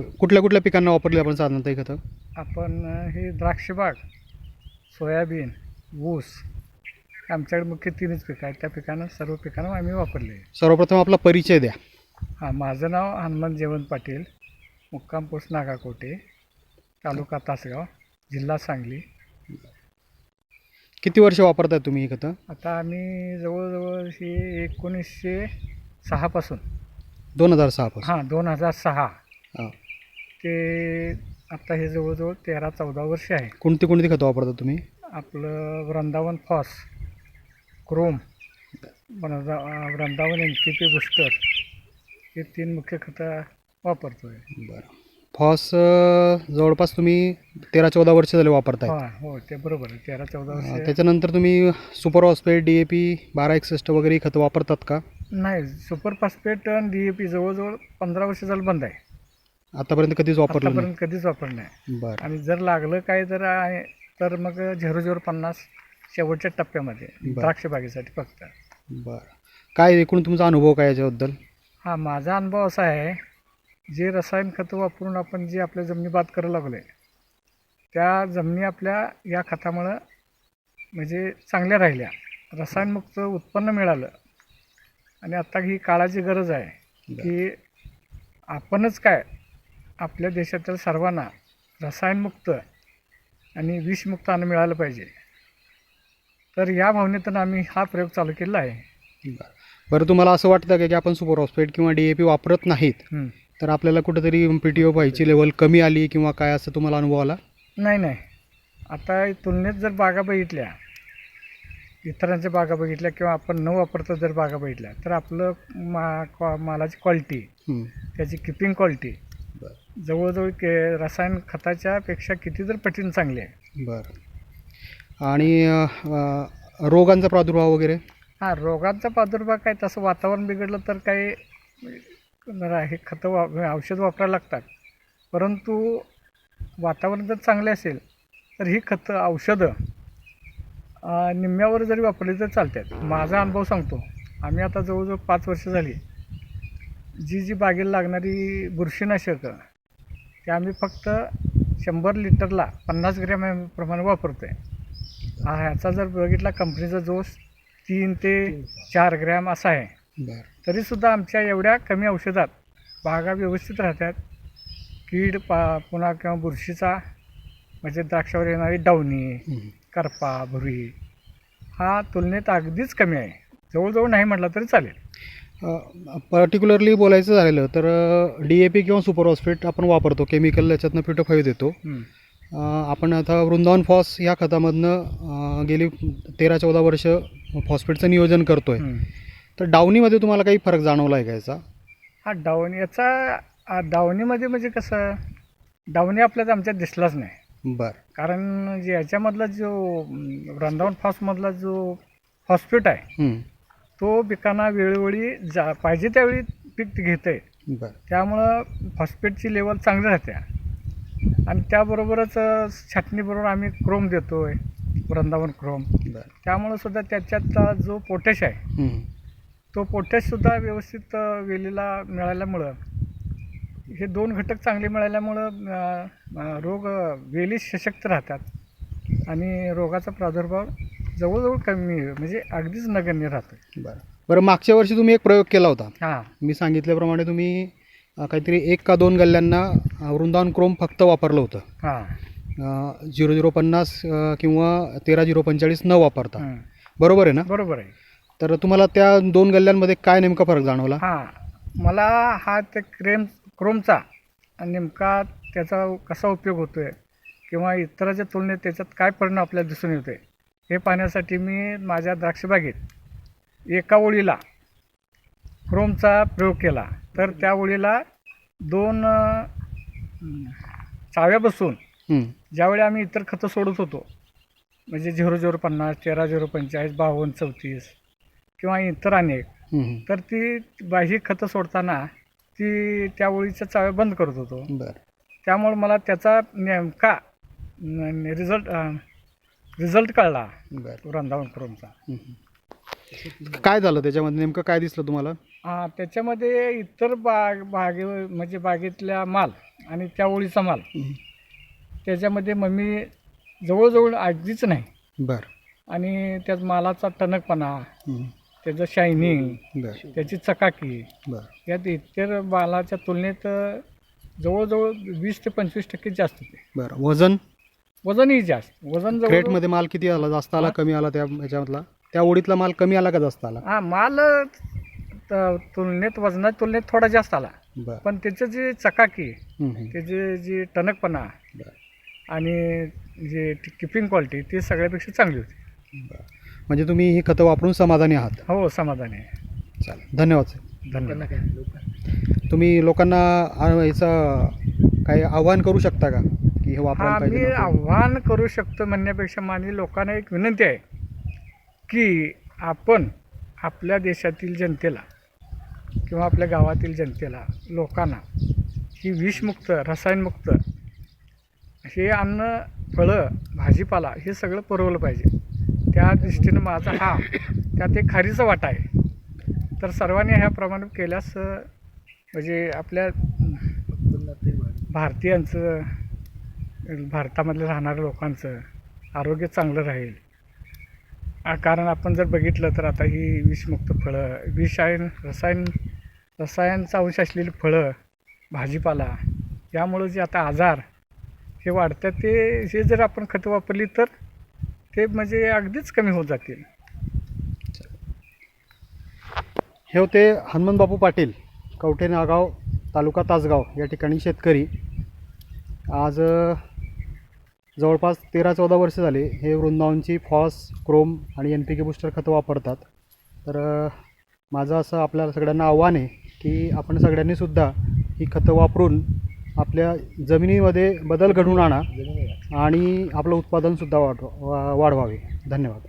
कुठल्या कुठल्या पिकांना वापरली आपण साधारणतः हे खतं? आपण हे द्राक्षबाग सोयाबीन ऊस आमच्याकडे मुख्य तीनच पिकं आहेत. त्या पिकांना सर्व पिकांना आम्ही वापरले. सर्वप्रथम आपला परिचय द्या. हां माझं नाव हनुमंत जयवंत पाटील मुक्काम पोस्ट नागाकोटे तालुका तासगाव जिल्हा सांगली. किती वर्ष वापरताय तुम्ही ही खतं? आता आम्ही जवळजवळ ही एकोणीसशे सहापासून दोन हजार सहापासून हां दोन हजार सहा. हां. ते आता हे जवळजवळ तेरा चौदा वर्ष आहे. कोणती कोणती खतं वापरता तुम्ही? आपलं Vrindavan phos chrome Vrinda Vrindavan N T P booster हे तीन मुख्य खतं वापरतो आहे बरं. फॉस अं, जवळपास तुम्ही तेरा चौदा वर्ष झाले वापरताय. हा हो ते बरोबर आहे. तेरा चौदा अं, वर्ष त्याच्यानंतर तुम्ही super phosphate D A P बारा एकसष्ट वगैरे ही खतं वापरतात का? नाही सुपर फॉस्फेट आणि डी ए पी जवळजवळ पंधरा वर्ष झालं बंद आहे. आतापर्यंत कधीच वापरलं नाही. आतापर्यंत कधीच वापरलं नाही. बरं. आणि जर लागलं काय तर आहे तर मग झिरो झिरो पन्नास शेवटच्या टप्प्यामध्ये बरं. द्राक्ष बागेसाठी फक्त. बरं. काय एकूण तुमचा अनुभव काय याच्याबद्दल? हा माझा अनुभव असा आहे जे रसायन खतं वापरून आपण जे आपल्या जमिनी बाद करायला लागलो आहे त्या जमिनी आपल्या या खतामुळं म्हणजे चांगल्या राहिल्या. रसायनमुक्त उत्पन्न मिळालं. आणि आता ही काळाची गरज आहे की आपणच काय आपल्या देशातील सर्वांना रसायनमुक्त आणि विषमुक्त अन्न मिळालं पाहिजे. तर या भावनेतून आम्ही हा प्रयोग चालू केला आहे. बरं. बरं तुम्हाला असं वाटतं का की आपण सुपर हॉस्पेट किंवा डी ए पी वापरत नाहीत. तर आपल्याला कुठेतरी पी टी ओ व्हायची लेवल कमी आली किंवा काय असं तुम्हाला अनुभव आला? नाही नाही. आता तुलनेत जर बागा बघितल्या इतरांच्या बागा बघितल्या किंवा आपण न वापरता जर बागा बघितल्या तर आपलं मा मालाची क्वालिटी हं. त्याची किपिंग क्वालिटी बरं. जवळजवळ के रसायन खताच्या पेक्षा किती तर पटीने चांगली आहे. बरं. आणि अं, अं, रोगांचा प्रादुर्भाव वगैरे? हां रोगांचा प्रादुर्भाव काय तसं वातावरण बिघडलं तर काही हे खतं वा औषध वापरायला लागतात. परंतु वातावरण जर चांगले असेल तर ही खतं औषधं अं, निम्म्यावर जरी वापरली तर चालतात. माझा अनुभव सांगतो. आम्ही आता जवळजवळ पाच वर्ष झाली. जी जी बागेला लागणारी बुरशीनाशकं ते आम्ही फक्त शंभर लिटरला पन्नास ग्रॅम प्रमाणे वापरतो आहे ह्याचा जर बघितला कंपनीचा जोश तीन ते चार ग्रॅम असा आहे. बरं. तरीसुद्धा आमच्या एवढ्या कमी औषधात बागा व्यवस्थित राहतात. कीड पा पुन्हा किंवा बुरशीचा म्हणजे द्राक्षावर येणारी डावणी हं. करपा भुरी हा तुलनेत अगदीच कमी आहे. जवळजवळ नाही म्हटलं तरी चालेल. पर्टिक्युलरली बोलायचं झालेलं तर डी ए पी किंवा सुपर हॉस्पेट आपण वापरतो. केमिकल याच्यातनं फाईव्ह देतो आपण आता वृंदावन फॉस या खतामधनं गेली तेरा चौदा वर्ष फॉस्फेटचं नियोजन करतो आहे. तर डावणीमध्ये तुम्हाला काही फरक जाणवला आहे का याचा? हा डावणी याचा डावणीमध्ये म्हणजे कसं डावणी आपल्यात आमच्यात दिसलाच नाही. बरं. कारण जे याच्यामधला जो वृंदावन फॉसमधला जो फॉस्फेट आहे. तो पिकांना वेळोवेळी जा पाहिजे त्यावेळी पीक घेतं आहे बरं. त्यामुळं फॉस्फेटची लेवल चांगली राहते आणि त्याबरोबरच छाटणीबरोबर आम्ही क्रोम देतो आहे वृंदावन क्रोम बरं. त्यामुळं सुद्धा त्याच्यातला जो पोटॅश आहे. तो पोटॅशसुद्धा व्यवस्थित अ, वेलीला मिळाल्यामुळं हे दोन घटक चांगले मिळाल्यामुळं अ, अ, रोग अ, वेली सशक्त राहतात. आणि रोगाचा प्रादुर्भाव जवळजवळ कमी म्हणजे अगदीच नगण्य राहतो बरं. बरं मागच्या वर्षी तुम्ही एक प्रयोग केला होता. हां. मी सांगितल्याप्रमाणे तुम्ही अं, काहीतरी एक का दोन गल्ल्यांना अं, वृंदावन क्रोम फक्त वापरलं होतं. हां. झिरो झिरो पन्नास अं, किंवा तेरा झिरो पंचेचाळीस न वापरता. हं. बरोबर आहे ना? बरोबर आहे. तर तुम्हाला त्या दोन गल्ल्यांमध्ये काय नेमका फरक जाणवला? हां. मला हा ते क्रेम क्रोमचा नेमका त्याचा कसा उपयोग होतो आहे किंवा इतराच्या तुलनेत त्याच्यात काय परिणाम आपल्याला दिसून येतो आहे हे पाहण्यासाठी मी माझ्या द्राक्षबागेत एका ओळीला क्रोमचा प्रयोग केला तर त्या ओळीला दोन चाव्या बसून. ज्यावेळी आम्ही इतर खतं सोडत होतो म्हणजे झिरो झिरो पन्नास तेरा झिरो पंचेचाळीस बावन्न चौतीस किंवा इतर अनेक. तर ती बाह्य खतं सोडताना ती त्या ओळीच्या चाव्या बंद करत होतो बरं त्यामुळे मला त्याचा नेमका रिझल्ट रिझल्ट कळला. बरं. वृंदावन क्रोमचा. काय झालं त्याच्यामध्ये? नेमकं काय दिसलं तुम्हाला? हां त्याच्यामध्ये इतर बाग बागे म्हणजे बागेतल्या माल आणि त्या ओळीचा माल. त्याच्यामध्ये मम्मी जवळजवळ अगदीच नाही. बरं. आणि त्यात मालाचा टणकपणा. त्याचं शायनिंग बरं. त्याची चकाकी बरं. यात इतर मालाच्या तुलनेत जवळजवळ वीस ते पंचवीस टक्के जास्त होते. बरं. वजन? वजनही जास्त. वजन जवळ क्रेटमध्ये माल किती आला? जास्त आला कमी आला त्या ह्याच्यामधला? त्या ओढीतला माल कमी आला का जास्त आला? हा माल त- तुलनेत वजनात तुलनेत थोडा जास्त आला. बरं. पण त्याचं जे चकाकी हं, हं. त्याची जी टणकपणा बरं. आणि जे किपिंग क्वालिटी ती सगळ्यापेक्षा चांगली होती. बरं. म्हणजे तुम्ही ही खतं वापरून समाधानी आहात? हो समाधानी आहे. चालेल. धन्यवाद साहेब धन्यवाद. तुम्ही लोकांना आ, याचं काही आव्हान करू शकता की? हे वापरायला मी नको? आव्हान करू शकतो म्हणण्यापेक्षा माझी लोकांना एक विनंती आहे की आपण आपल्या देशातील जनतेला किंवा आपल्या गावातील जनतेला लोकांना ही विषमुक्त रसायनमुक्त हे अन्न फळं भाजीपाला हे सगळं पुरवलं पाहिजे त्या दृष्टीनं माझा हा त्यात एक खारीचा वाटा आहे तर सर्वांनी ह्याप्रमाणे केल्यास म्हणजे आपल्या भारतीयांचं भारतामधल्या राहणाऱ्या लोकांचं आरोग्य चांगलं राहील. कारण आपण जर बघितलं तर आता ही विषमुक्त फळं विषायन रसायन रसायनचा अंश असलेली फळं भाजीपाला यामुळं जे आता आजार हे वाढतात ते हे जर आपण खतं वापरली तर ते म्हणजे अगदीच कमी होत जातील. हे होते हनुमंतबापू पाटील कवठे नागाव तालुका तासगाव या ठिकाणी शेतकरी. आज जवळपास तेरा चौदा वर्ष झाले हे वृंदावनची फॉस क्रोम आणि एन पी के बुस्टर खतं वापरतात. तर माझं असं आपल्याला सगळ्यांना आव्हान आहे की आपण सगळ्यांनीसुद्धा ही खतं वापरून आपल्या जमिनीमध्ये बदल घडवून आणा आणि आपलं उत्पादनसुद्धा वाढ वा- वाढवावे. धन्यवाद.